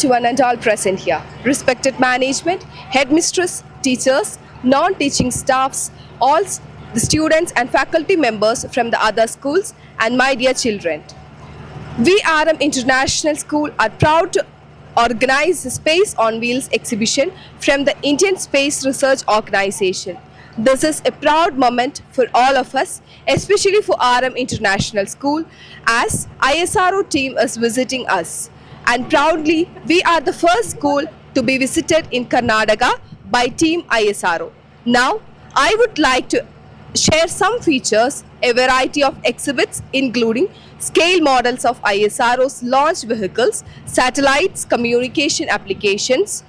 to and all present here. Respected management, headmistress, teachers, non-teaching staffs, all the students and faculty members from the other schools, and my dear children. We RM International School are proud to organize the Space on Wheels exhibition from the Indian Space Research Organization. This is a proud moment for all of us, especially for RM International School, as ISRO team is visiting us. And proudly, we are the first school to be visited in Karnataka by Team ISRO. Now, I would like to share some features, a variety of exhibits including scale models of ISRO's launch vehicles, satellites, communication applications,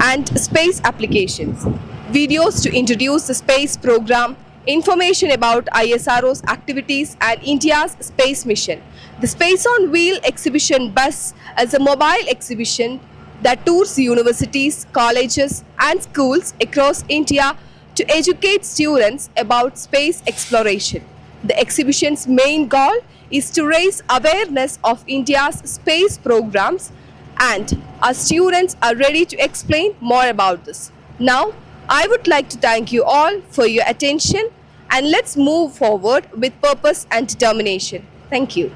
and space applications. Videos to introduce the space program, information about ISRO's activities and India's space mission. The Space on Wheel exhibition bus is a mobile exhibition that tours universities, colleges, and schools across India to educate students about space exploration. The exhibition's main goal is to raise awareness of India's space programs and our students are ready to explain more about this. Now, I would like to thank you all for your attention and let's move forward with purpose and determination. Thank you.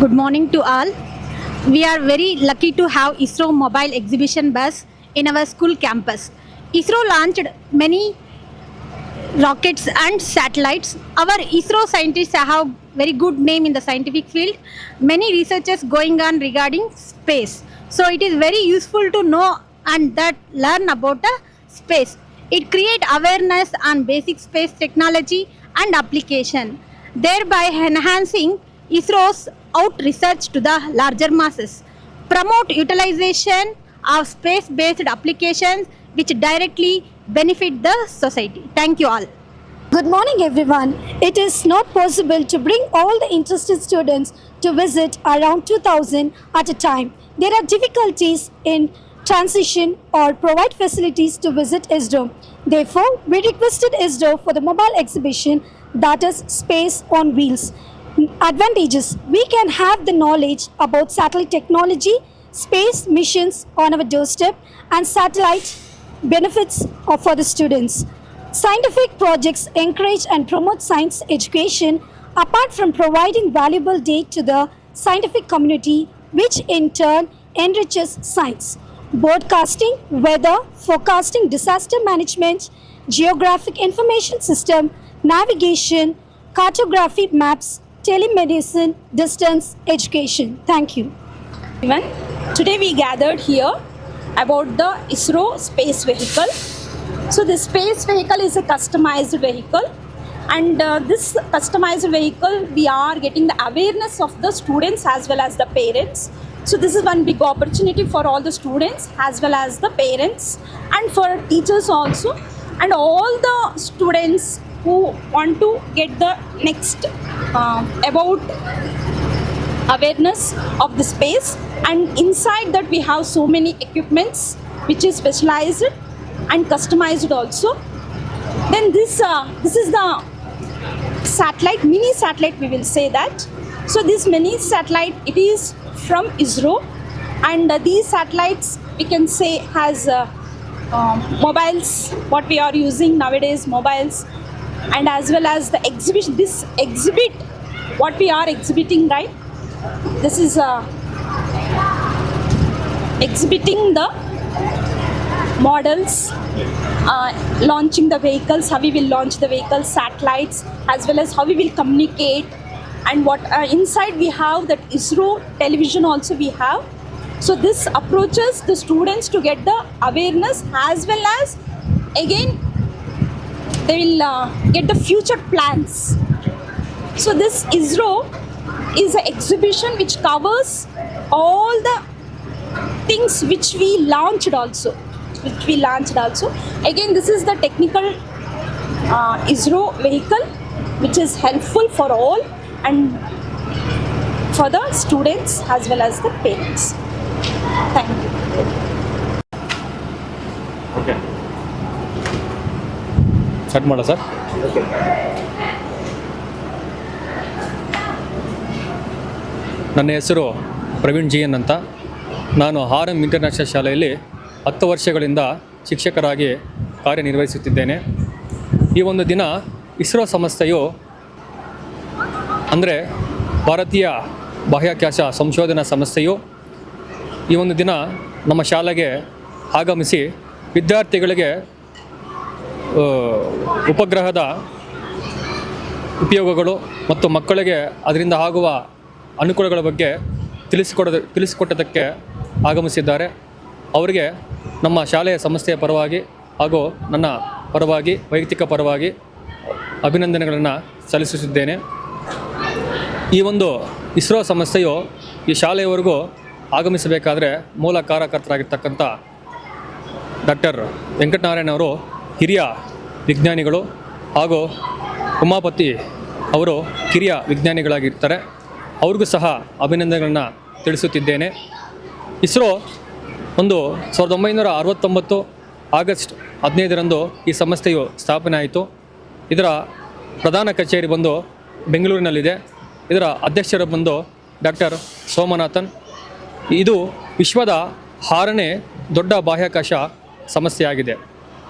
Good morning to all. We are very lucky to have ISRO mobile exhibition bus in our school campus. ISRO launched many rockets and satellites. Our ISRO scientists have very good name in the scientific field. Many researches going on regarding space. So it is very useful to know and that learn about the space. It create awareness on basic space technology and application, thereby enhancing ISRO's out research to the larger masses. Promote utilization of space-based applications which directly benefit the society. Thank you all. Good morning, everyone. It is not possible to bring all the interested students to visit around 2000 at a time. There are difficulties in transition or provide facilities to visit ISRO. Therefore, we requested ISRO for the mobile exhibition that is Space on Wheels. Advantages We can have the knowledge about satellite technology, space missions on our doorstep, and satellite benefits for the students. Scientific projects encourage and promote science education apart from providing valuable data to the scientific community, which in turn enriches science. Broadcasting, weather, forecasting, disaster management, geographic information system, navigation, cartography maps, telemedicine, distance education. Thank you. Today we gathered here about the ISRO space vehicle. So the space vehicle is a customized vehicle and uh, this customized vehicle we are getting the awareness of the students as well as the parents. So this is one big opportunity for all the students as well as the parents and for teachers also and all the students who want to get the next uh, about awareness of the space. And inside that we have so many equipments which is specialized and customized also. Then this uh, this is the satellite mini satellite we will say that. So this mini satellite it is from isro. And uh, these satellites we can say has uh, um, mobiles what we are using nowadays mobiles and as well as the exhibition this exhibit what we are exhibiting right? This is uh, exhibiting the models uh, launching the vehicles how we will launch the vehicles satellites as well as how we will communicate. And what uh, inside we have that isro television also we have. So this approaches the students to get the awareness as well as again they will uh, get the future plans so this ISRO is an exhibition which covers all the things which we launched also, which we launched also. Again, this is the technical uh, ISRO vehicle which is helpful for all and for the students as well as the parents. Thank you. Start ಮಾಡ sir. ನನ್ನ ಹೆಸರು Praveen G ಅಂತ. ನಾನು R M international ಶಾಲೆಯಲ್ಲಿ ಹತ್ತು ವರ್ಷಗಳಿಂದ ಶಿಕ್ಷಕರಾಗಿ ಕಾರ್ಯನಿರ್ವಹಿಸುತ್ತಿದ್ದೇನೆ. ಈ ಒಂದು ದಿನ ಇಸ್ರೋ ಸಂಸ್ಥೆಯು ಅಂದರೆ ಭಾರತೀಯ ಬಾಹ್ಯಾಕಾಶ ಸಂಶೋಧನಾ ಸಂಸ್ಥೆಯು ಈ ಒಂದು ದಿನ ನಮ್ಮ ಶಾಲೆಗೆ ಆಗಮಿಸಿ ವಿದ್ಯಾರ್ಥಿಗಳಿಗೆ ಉಪಗ್ರಹದ ಉಪಯೋಗಗಳು ಮತ್ತು ಮಕ್ಕಳಿಗೆ ಅದರಿಂದ ಆಗುವ ಅನುಕೂಲಗಳ ಬಗ್ಗೆ ತಿಳಿಸಿಕೊಡ ತಿಳಿಸಿಕೊಟ್ಟದಕ್ಕೆ ಆಗಮಿಸಿದ್ದಾರೆ. ಅವರಿಗೆ ನಮ್ಮ ಶಾಲೆಯ ಸಂಸ್ಥೆಯ ಪರವಾಗಿ ಹಾಗೂ ನನ್ನ ಪರವಾಗಿ, ವೈಯಕ್ತಿಕ ಪರವಾಗಿ ಅಭಿನಂದನೆಗಳನ್ನು ಸಲ್ಲಿಸುತ್ತಿದ್ದೇನೆ. ಈ ಒಂದು ಇಸ್ರೋ ಸಂಸ್ಥೆಯು ಈ ಶಾಲೆಯವರೆಗೂ ಆಗಮಿಸಬೇಕಾದರೆ ಮೂಲ ಕಾರ್ಯಕರ್ತರಾಗಿರ್ತಕ್ಕಂಥ ಡಾಕ್ಟರ್ ವೆಂಕಟನಾರಾಯಣ ಅವರು ಹಿರಿಯ ವಿಜ್ಞಾನಿಗಳು ಹಾಗೂ ಉಮಾಪತಿ ಅವರು ಕಿರಿಯ ವಿಜ್ಞಾನಿಗಳಾಗಿರ್ತಾರೆ. ಅವ್ರಿಗೂ ಸಹ ಅಭಿನಂದನೆಗಳನ್ನು ತಿಳಿಸುತ್ತಿದ್ದೇನೆ. ಇಸ್ರೋ ಒಂದು ಸಾವಿರದ ಒಂಬೈನೂರ ಅರವತ್ತೊಂಬತ್ತು ಆಗಸ್ಟ್ ಹದಿನೈದರಂದು ಈ ಸಂಸ್ಥೆಯು ಸ್ಥಾಪನೆ ಆಯಿತು. ಇದರ ಪ್ರಧಾನ ಕಚೇರಿ ಬಂದು ಬೆಂಗಳೂರಿನಲ್ಲಿದೆ. ಇದರ ಅಧ್ಯಕ್ಷರು ಬಂದು ಡಾಕ್ಟರ್ ಸೋಮನಾಥನ್. ಇದು ವಿಶ್ವದ ಆರನೇ ದೊಡ್ಡ ಬಾಹ್ಯಾಕಾಶ ಸಮಸ್ಯೆಯಾಗಿದೆ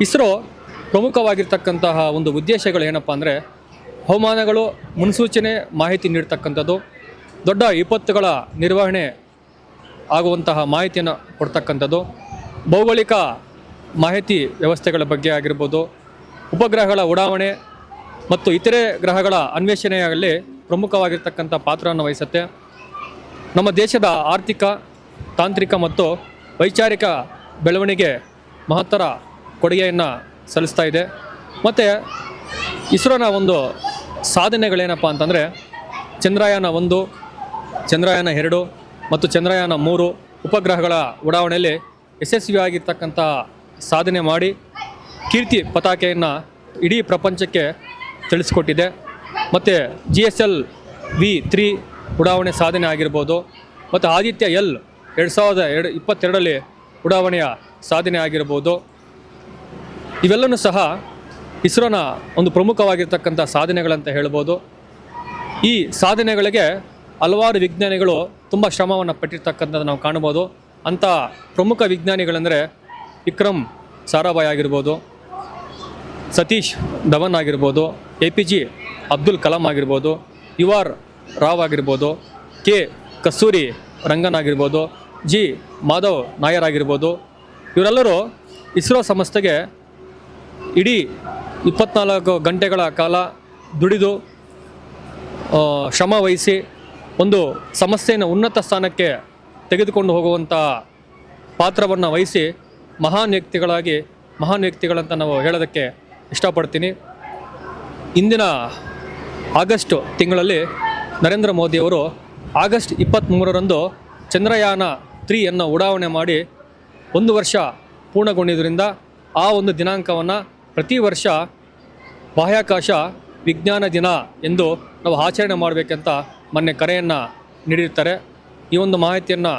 ಇಸ್ರೋ ಪ್ರಮುಖವಾಗಿರ್ತಕ್ಕಂತಹ ಒಂದು ಉದ್ದೇಶಗಳು ಏನಪ್ಪ ಅಂದರೆ ಹವಾಮಾನಗಳು ಮುನ್ಸೂಚನೆ ಮಾಹಿತಿ ನೀಡ್ತಕ್ಕಂಥದ್ದು, ದೊಡ್ಡ ವಿಪತ್ತುಗಳ ನಿರ್ವಹಣೆ ಆಗುವಂತಹ ಮಾಹಿತಿಯನ್ನು ಕೊಡ್ತಕ್ಕಂಥದ್ದು, ಭೌಗೋಳಿಕ ಮಾಹಿತಿ ವ್ಯವಸ್ಥೆಗಳ ಬಗ್ಗೆ ಆಗಿರ್ಬೋದು, ಉಪಗ್ರಹಗಳ ಉಡಾವಣೆ ಮತ್ತು ಇತರೆ ಗ್ರಹಗಳ ಅನ್ವೇಷಣೆಯಲ್ಲಿ ಪ್ರಮುಖವಾಗಿರ್ತಕ್ಕಂಥ ಪಾತ್ರವನ್ನು ವಹಿಸುತ್ತೆ. ನಮ್ಮ ದೇಶದ ಆರ್ಥಿಕ, ತಾಂತ್ರಿಕ ಮತ್ತು ವೈಚಾರಿಕ ಬೆಳವಣಿಗೆ ಮಹತ್ತರ ಕೊಡುಗೆಯನ್ನು ಸಲ್ಲಿಸ್ತಾ ಇದೆ. ಮತ್ತು ಇಸ್ರೋನ ಒಂದು ಸಾಧನೆಗಳೇನಪ್ಪ ಅಂತಂದರೆ ಚಂದ್ರಯಾನ ಒಂದು, ಚಂದ್ರಯಾನ ಎರಡು ಮತ್ತು ಚಂದ್ರಯಾನ ಮೂರು ಉಪಗ್ರಹಗಳ ಉಡಾವಣೆಯಲ್ಲಿ ಯಶಸ್ವಿಯಾಗಿರ್ತಕ್ಕಂಥ ಸಾಧನೆ ಮಾಡಿ ಕೀರ್ತಿ ಪತಾಕೆಯನ್ನು ಇಡೀ ಪ್ರಪಂಚಕ್ಕೆ ತಿಳಿಸ್ಕೊಟ್ಟಿದೆ. ಮತ್ತು G S L V three ಉಡಾವಣೆ ಸಾಧನೆ ಆಗಿರ್ಬೋದು. ಮತ್ತು ಆದಿತ್ಯ ಎಲ್ ಎರಡು ಸಾವಿರದ ಎರಡು, ಇಪ್ಪತ್ತೆರಡರಲ್ಲಿ ಉಡಾವಣೆಯ ಸಾಧನೆ ಆಗಿರ್ಬೋದು. ಇವೆಲ್ಲನೂ ಸಹ ಇಸ್ರೋನ ಒಂದು ಪ್ರಮುಖವಾಗಿರ್ತಕ್ಕಂಥ ಸಾಧನೆಗಳಂತ ಹೇಳ್ಬೋದು. ಈ ಸಾಧನೆಗಳಿಗೆ ಹಲವಾರು ವಿಜ್ಞಾನಿಗಳು ತುಂಬ ಶ್ರಮವನ್ನು ಪಟ್ಟಿರ್ತಕ್ಕಂಥದ್ದು ನಾವು ಕಾಣ್ಬೋದು. ಅಂಥ ಪ್ರಮುಖ ವಿಜ್ಞಾನಿಗಳೆಂದರೆ ವಿಕ್ರಮ್ ಸಾರಾಭಾಯ್ ಆಗಿರ್ಬೋದು, ಸತೀಶ್ ಧವನ್ ಆಗಿರ್ಬೋದು, A P J Abdul Kalam ಆಗಿರ್ಬೋದು ಯು ಆರ್ ರಾವ್ ಆಗಿರ್ಬೋದು, ಕೆ ಕಸ್ತೂರಿ ರಂಗನ್ ಆಗಿರ್ಬೋದು, ಜಿ ಮಾಧವ್ ನಾಯರ್ ಆಗಿರ್ಬೋದು. ಇವರೆಲ್ಲರೂ ಇಸ್ರೋ ಸಂಸ್ಥೆಗೆ ಇಡೀ ಇಪ್ಪತ್ನಾಲ್ಕು ಗಂಟೆಗಳ ಕಾಲ ದುಡಿದು ಶ್ರಮ ವಹಿಸಿ ಒಂದು ಸಮಸ್ಯೆಯನ್ನು ಉನ್ನತ ಸ್ಥಾನಕ್ಕೆ ತೆಗೆದುಕೊಂಡು ಹೋಗುವಂಥ ಪಾತ್ರವನ್ನು ವಹಿಸಿ ಮಹಾನ್ ವ್ಯಕ್ತಿಗಳಾಗಿ, ಮಹಾನ್ ವ್ಯಕ್ತಿಗಳಂತ ನಾವು ಹೇಳೋದಕ್ಕೆ ಇಷ್ಟಪಡ್ತೀನಿ. ಇಂದಿನ ಆಗಸ್ಟ್ ತಿಂಗಳಲ್ಲಿ ನರೇಂದ್ರ ಮೋದಿಯವರು ಆಗಸ್ಟ್ ಇಪ್ಪತ್ತ್ಮೂರರಂದು ಚಂದ್ರಯಾನ ತ್ರೀಯನ್ನು ಉಡಾವಣೆ ಮಾಡಿ ಒಂದು ವರ್ಷ ಪೂರ್ಣಗೊಂಡಿದ್ದರಿಂದ ಆ ಒಂದು ದಿನಾಂಕವನ್ನು ಪ್ರತಿ ವರ್ಷ ಬಾಹ್ಯಾಕಾಶ ವಿಜ್ಞಾನ ದಿನ ಎಂದು ನಾವು ಆಚರಣೆ ಮಾಡಬೇಕಂತ ಮೊನ್ನೆ ಕರೆಯನ್ನು ನೀಡಿರ್ತಾರೆ ಈ ಒಂದು ಮಾಹಿತಿಯನ್ನು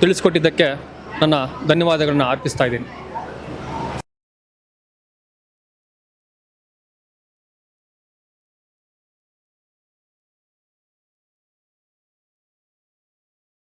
ತಿಳಿಸ್ಕೊಟ್ಟಿದ್ದಕ್ಕೆ ನನ್ನ ಧನ್ಯವಾದಗಳನ್ನು ಅರ್ಪಿಸ್ತಾ ಇದ್ದೀನಿ.